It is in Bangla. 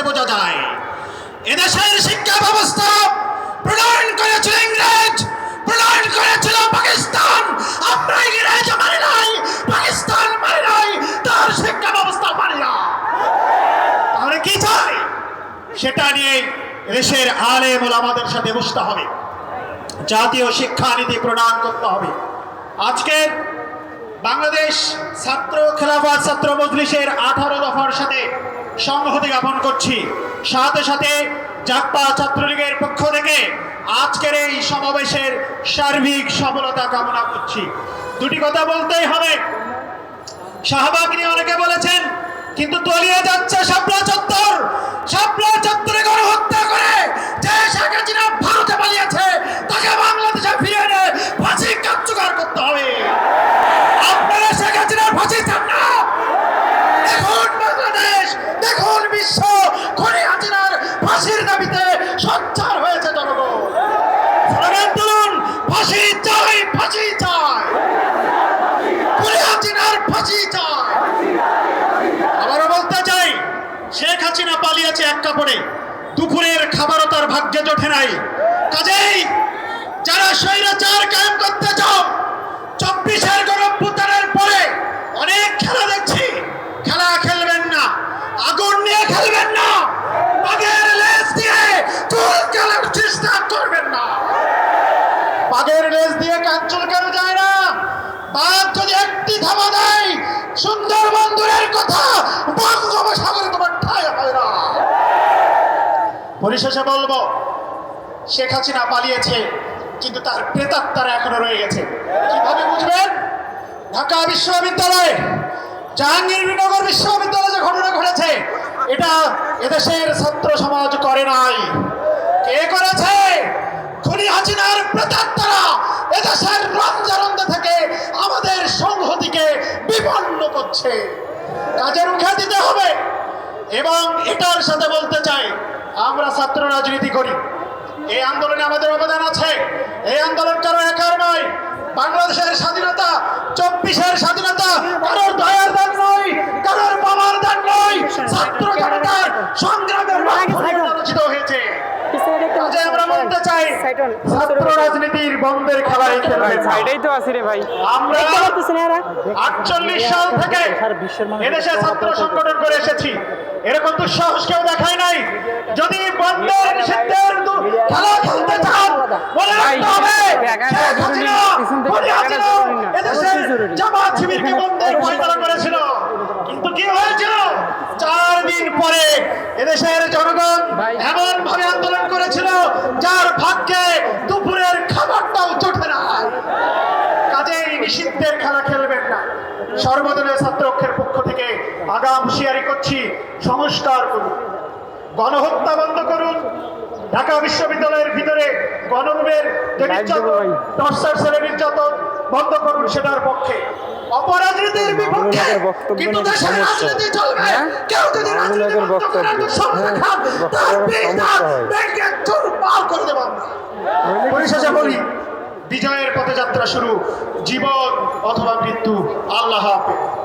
বলে বোঝা যায়। এদেশের শিক্ষা ব্যবস্থা প্রণয়ন করেছিল ইংরেজ, প্রণয়ন করেছিল পাকিস্তান। আমরা ইংরেজ নাই, পাকিস্তান নাই, তার শিক্ষা ব্যবস্থা না। তাহলে কি চাই? সেটা নিয়ে দেশের আলে আমাদের সাথে বসতে হবে। জাতীয় শিক্ষানীতি প্রণয়ন করতে হবে। আজকের বাংলাদেশ ছাত্র খেলাফত ছাত্র মজলিসের আঠারো দফার সাথে সংহতি জ্ঞাপন করছি। সাথে সাথে জাপ্পা ছাত্রলীগের পক্ষ থেকে আজকের এই সমাবেশের সার্বিক সফলতা কামনা করছি। দুটি কথা বলতেই হবে। শাহবাগ নিয়ে অনেকে বলেছেন, কিন্তু তলিয়ে যাচ্ছে শাপলা চত্বর। শাপলা চত্বরে গণহত্যা করে। যে শেখ হাসিনা আবারও বলতে চাই, শেখ হাসিনা পালিয়েছে এক কাপড়ে। দুপুরের খাবারও তার ভাগ্যে জোটে নাই। কাজেই যারা স্বৈরাচার কায়েম করতে চাও চব্বিশের গণভ্যুত্থানের পরে অনেক খেলা দেখছি খেলা খেলবেন না আগুন নিয়ে খেলবেন না বাগের লেজ দিয়ে চুল খেলার চেষ্টা করবেন না বাঘের লেজ দিয়ে কাজ চুলকানো যায় না। বাঘ যদি একটি ধামা দেয় সুন্দর বন্ধুরের কথা বঙ্গোপসাগরে তোমার ঠাই হয় না। পরিশেষে বলব, শেখ হাসিনা পালিয়েছে, কিন্তু তার প্রেতাত্মারা এখনও রয়ে গেছে। কীভাবে বুঝবেন? ঢাকা বিশ্ববিদ্যালয়ে জাহাঙ্গীরনগর বিশ্ববিদ্যালয়ে যে ঘটনা ঘটেছে, এটা এদেশের ছাত্র সমাজ করে নাই। কে করেছে? খুনি হাসিনার প্রেতাত্মারা এদেশের রঞ্জারন্ধ থেকে আমাদের সংহতিকে বিপন্ন করছে কাজের রুখে দিতে হবে। এবং এটার সাথে বলতে চাই, আমরা ছাত্র রাজনীতি করি। এই আন্দোলনে আমাদের অবদান আছে। এই আন্দোলন কারও একার নয়। বাংলাদেশের স্বাধীনতা স্বাধীনতা কারোর দয়ার দান নয় কারোর বাবার দান নয় ছাত্র জনতার সংগ্রামের মাধ্যমে আলোচিত হয়েছে কাজে আমরা বলতে চাই ছাত্র রাজনীতির বন্ধের খেলায় খেলবে না। তো আছি রে ভাই আমরা আটচল্লিশ সাল থেকে এদেশে ছাত্র সংগঠন করে এসেছি এরকম তো কেউ দেখায় নাই যদি বন্ধের নিষিদ্ধের খেলা খেলতে চান মনে রাখতে হবে শেখ হাসিনা, হাসিনা এদেশের জামাত শিবিরকে বন্ধের ফয়সালা করেছিল কিন্তু কি হয়েছিল চার দিন পরে এদেশের জনগণ এমন ভাবে আন্দোলন করেছিল যার ভাগ্যে দুপুরের খাবারটাও জোটে না কাজেই নিষিদ্ধের খেলা খেলবেন না সর্বদলীয় ছাত্রপক্ষের পক্ষ থেকে আগাম হুঁশিয়ারি করছি। সংস্কার করুন। গণহত্যা বন্ধ করুন। ঢাকা বিশ্ববিদ্যালয়ের ভিতরে গণরূপের যে নির্যাতন। টর্চার নির্যাতন বন্ধ করুন সেটার পক্ষে। অপরাজনীতির বিপক্ষে কিন্তু দেশের রাজনীতি চলবে। হ্যাঁ? কেউ যদি রাজনীতি বক্তব্য। হ্যাঁ, তার করে দেব পরিশেষে বলি বিজয়ের পথে যাত্রা শুরু। জীবন অথবা মৃত্যু আল্লাহ হাফেজ।